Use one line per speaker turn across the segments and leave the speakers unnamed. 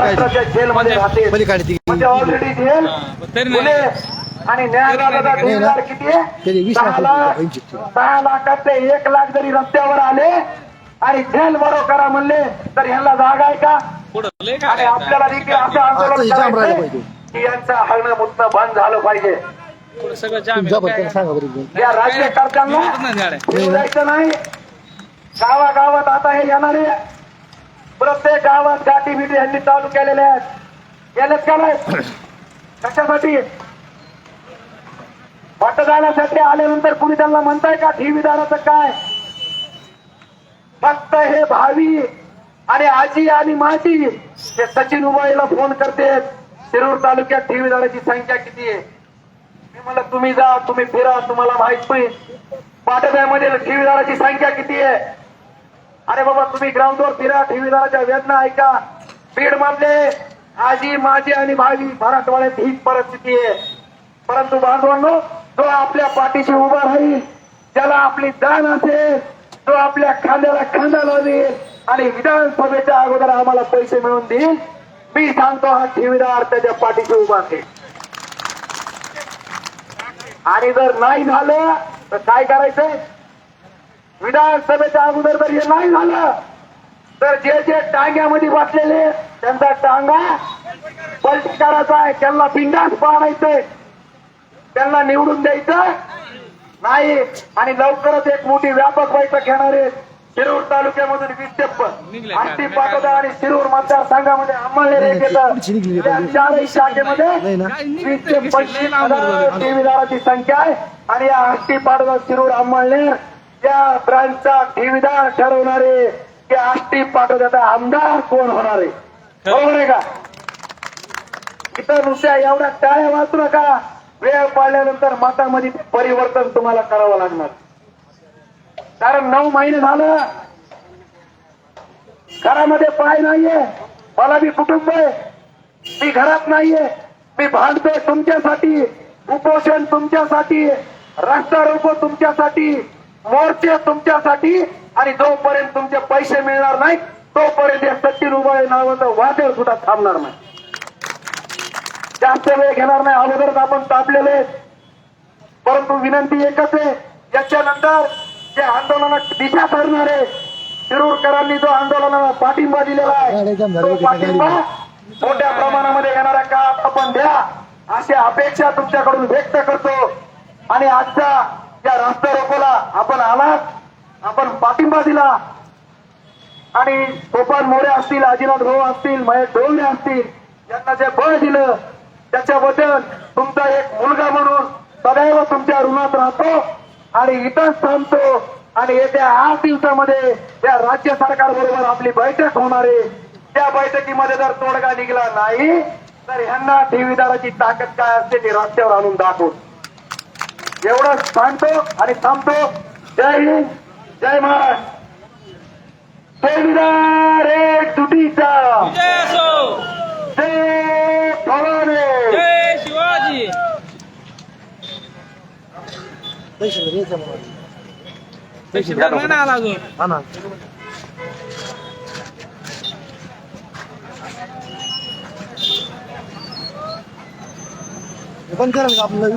जेलमध्ये राहते म्हणजे ऑलरेडी जेल. गुन्हे आणि न्यायालयाचा
नाही ना.
ठेवीदार किती सहा
लाख
लाख
रुपये पंचवीस.
सहा लाखातले एक लाख जरी रस्त्यावर आले आणि जेल बरो करा म्हणले तर ह्यांना जागा आहे का? आणि आपल्याला देखील असं आंदोलन. की यांचं हरणं मुतणं बंद झालं पाहिजे. या राज्यकर्त्यांना द्यायचं नाही. गावागावात आता हे येणारे प्रत्येक गावात गाठी बिटी यांनी चालू केलेल्या आहेत. केलेत का नाही? कशासाठी? मतदानासाठी आल्यानंतर कुणी त्यांना म्हणताय का ठेवीदाराचं काय? फक्त हे भावी आणि आजी आणि माजी हे सचिन उबाईला फोन करते. शिरूर तालुक्यात ठेवीदाराची संख्या किती आहे? मी म्हणलं तुम्ही जा तुम्ही फिरा तुम्हाला माहीत नाही. पाटण्यामध्ये ठेवीदाराची संख्या किती आहे? अरे बाबा तुम्ही ग्राउंडवर फिरा ठेवीदाराच्या वेदना ऐका. बीड मधले आजी माझी आणि भावी मराठवाड्यात हीच परिस्थिती आहे. परंतु बांधवांनो जो आपल्या पाठीशी उभा राहील ज्याला आपली जाण असेल तो आपल्या खांद्याला खांदा लावेल आणि विधानसभेच्या अगोदर आम्हाला पैसे मिळवून देईल मी सांगतो हा ठेवीदार त्याच्या पाठीशी उभा असेल आणि जर नाही झालं तर काय करायचंय? विधानसभेच्या अगोदर जर हे नाही झालं तर जे जे टांग्यामध्ये बसलेले त्यांचा टांगा पलटी करायचा आहे. त्यांना बिंडास पाडायचंय. त्यांना निवडून द्यायचं नाही. आणि लवकरच एक मोठी व्यापक बैठक घेणार आहे शिरूर तालुक्यामधून वीस ते
निघले.
आष्टी? पाटोदा आणि शिरूर मतदारसंघामध्ये चारही शाखेमध्ये
नाही ना.
वीस ते पंचवीस हजार ठेवीदाराची संख्या आहे. आणि या आष्टी पाडगाव शिरूर अंमळनेर या ब्रांचचा ठेवीदार ठरवणारे की आष्टी पाटोद्याचा आमदार कोण होणार? आहे बरोबर आहे का? इथं नुसत्या एवढ्या टाळ्या वाचू नका. वेळ पाळल्यानंतर मतामध्ये परिवर्तन तुम्हाला करावं लागणार. कारण नऊ महिने झालं. घरामध्ये पाय नाहीये. मला बी कुटुंब आहे. मी घरात नाहीये. मी भांडतोय तुमच्यासाठी. उपोषण तुमच्यासाठी. रस्ता रोको तुमच्यासाठी. मोर्चे तुमच्यासाठी आणि जोपर्यंत तुमचे पैसे मिळणार नाही तोपर्यंत या सचिन उबाळे नावाचं वादळ सुद्धा थांबणार नाही. जास्त वेळ घेणार नाही. अगोदरच आपण तापलेले. परंतु विनंती एकच आहे याच्यानंतर जे आंदोलनात दिशा ठरणार आहे शिरूरकरांनी जो आंदोलनाला पाठिंबा दिलेला आहे तो पाठिंबा मोठ्या प्रमाणामध्ये येणाऱ्या काळात आपण द्या. अशी अपेक्षा तुमच्याकडून व्यक्त करतो. आणि आजच्या या रस्ता रोकोला आपण आलात आपण पाठिंबा दिला. आणि गोपाल मोरे असतील आजीनाथ भाऊ असतील महेश डोंगरे असतील यांना जे बळ दिलं त्याच्याबद्दल तुमचा एक मुलगा म्हणून सदैव तुमच्या ऋणात राहतो आणि इथंच थांबतो. आणि येत्या आठ दिवसामध्ये या राज्य सरकार बरोबर आपली बैठक होणार आहे. त्या बैठकीमध्ये जर तोडगा निघाला नाही तर ह्यांना ठेवीदाराची ताकद काय असते ती रस्त्यावर आणून दाखवू एवढंच सांगतो आणि थांबतो जय हिंद जय महाराष्ट्र. एक तुटीचा.
जय असो.
जय भवानी.
जय शिवाजी.
पैसे जर यायचं मला.
पैसे भर नाही ना आला अजून.
हा ना. बंद करा आपलं.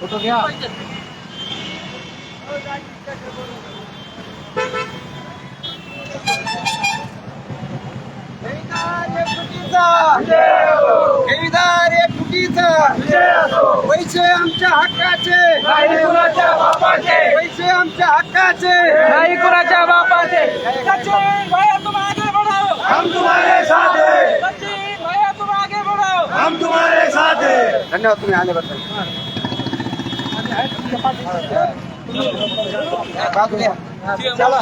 फोटो घ्या
ठेवीदार एक फुटीचा पैसे आमच्या हक्काचे पैसे आमच्या हक्काचे
नाही कुणाच्या बापाचे
हम तुम्हारे साथ हैं
सचिन भैया तुम आगे बढ़ो
हम धन्यवाद तुम्ही आल्याबद्दल बाजूला. चला.